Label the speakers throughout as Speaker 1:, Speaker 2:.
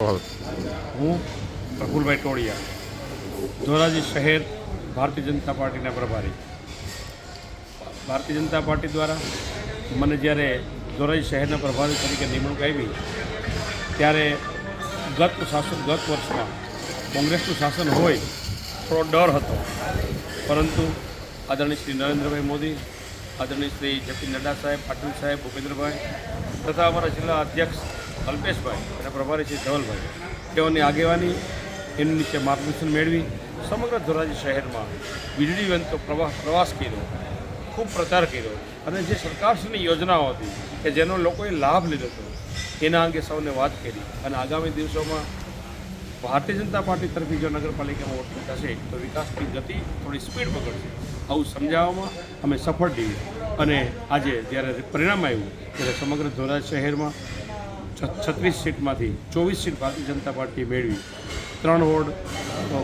Speaker 1: હું પ્રફુલભાઈ ટોળિયા, ધોરાજી શહેર ભારતીય જનતા પાર્ટીના પ્રભારી. ભારતીય જનતા પાર્ટી દ્વારા મને જ્યારે ધોરાજી શહેરના પ્રભારી તરીકે નિમણૂક આવી, ત્યારે ગત શાસન ગત વર્ષમાં કોંગ્રેસનું શાસન હોય થોડો ડર હતો. પરંતુ આદરણીય શ્રી નરેન્દ્રભાઈ મોદી, આદરણીય શ્રી જેપી નડ્ડા સાહેબ, પાટીલ સાહેબ, ભૂપેન્દ્રભાઈ તથા અમારા જિલ્લા અધ્યક્ષ અલ્પેશભાઈ અને પ્રભારી શ્રી ધવલભાઈ, તેઓની આગેવાની, એની નીચે માર્ગદર્શન મેળવી, સમગ્ર ધોરાજી શહેરમાં વીજળી વંતો પ્રવાસ પ્રવાસ કર્યો, ખૂબ પ્રચાર કર્યો અને જે સરકારશ્રીની યોજનાઓ હતી કે જેનો લોકોએ લાભ લીધો હતો, એના અંગે સૌને વાત કરી અને આગામી દિવસોમાં ભારતીય જનતા પાર્ટી તરફી જો નગરપાલિકામાં વોટ થશે તો વિકાસની ગતિ થોડી સ્પીડ પકડશે આવું સમજાવવામાં અમે સફળ થઈએ અને આજે જ્યારે પરિણામ આવ્યું, ત્યારે સમગ્ર ધોરાજ શહેરમાં છ- છત્રીસ સીટમાંથી ચોવીસ સીટ ભારતીય જનતા પાર્ટીએ મેળવી. ત્રણ વોર્ડ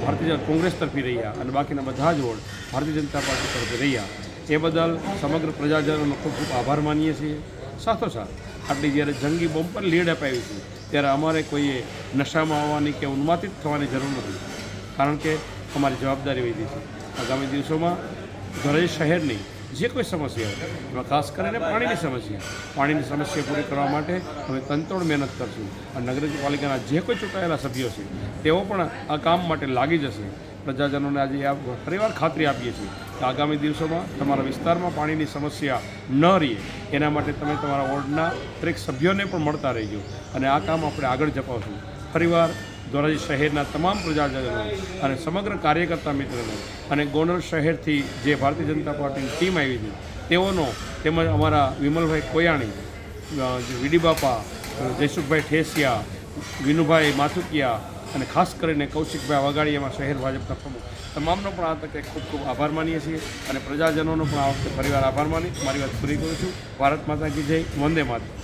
Speaker 1: ભારતીય કોંગ્રેસ તરફી રહ્યા અને બાકીના બધા જ વોર્ડ ભારતીય જનતા પાર્ટી તરફી રહ્યા. એ બદલ સમગ્ર પ્રજાજનોનો ખૂબ ખૂબ આભાર માનીએ છીએ. સાથોસાથ આટલી જ્યારે જંગી બોમ્બ પર લીડ અપાવી છે, ત્યારે અમારે કોઈએ નશામાં આવવાની કે ઉન્માતિત થવાની જરૂર નથી. કારણ કે અમારી જવાબદારી વધી છે. આગામી દિવસોમાં ઘરે શહેરની જે કોઈ સમસ્યા હોય. એમાં ખાસ કરીને પાણીની સમસ્યા. પાણીની સમસ્યા પૂરી કરવા માટે અમે તંતોડ મહેનત કરશું. અને નગરપાલિકાના જે કોઈ ચૂંટાયેલા સભ્યો છે, તેઓ પણ આ કામ માટે લાગી જશે. પ્રજાજનોને આજે આ ફરીવાર ખાતરી આપીએ છીએ કે આગામી દિવસોમાં તમારા વિસ્તારમાં પાણીની સમસ્યા ન રહે. એના માટે તમે તમારા વોર્ડના દરેક સભ્યોને પણ મળતા રહેજો. અને આ કામ આપણે આગળ જપાવશું. ફરીવાર ધોરાજી શહેરના તમામ પ્રજાજનો અને સમગ્ર કાર્યકર્તા મિત્રોને અને ગોંડલ શહેરથી જે ભારતીય જનતા પાર્ટીની ટીમ આવી હતી તેઓનો તેમજ અમારા વિમલભાઈ કોયાણી વીડી બાપા જયસુખભાઈ ઠેસિયા, વિનુભાઈ માથુકિયા અને ખાસ કરીને કૌશિકભાઈ વગાડીયામાં શહેર ભાજપના પ્રમુખ, તમામનો પણ આ તકે ખૂબ ખૂબ આભાર માનીએ છીએ અને પ્રજાજનોનો પણ આ વખતે ફરીવાર આભાર માની, મારી વાત પૂરી કરું છું. ભારત માતા કી જય, વંદે માતા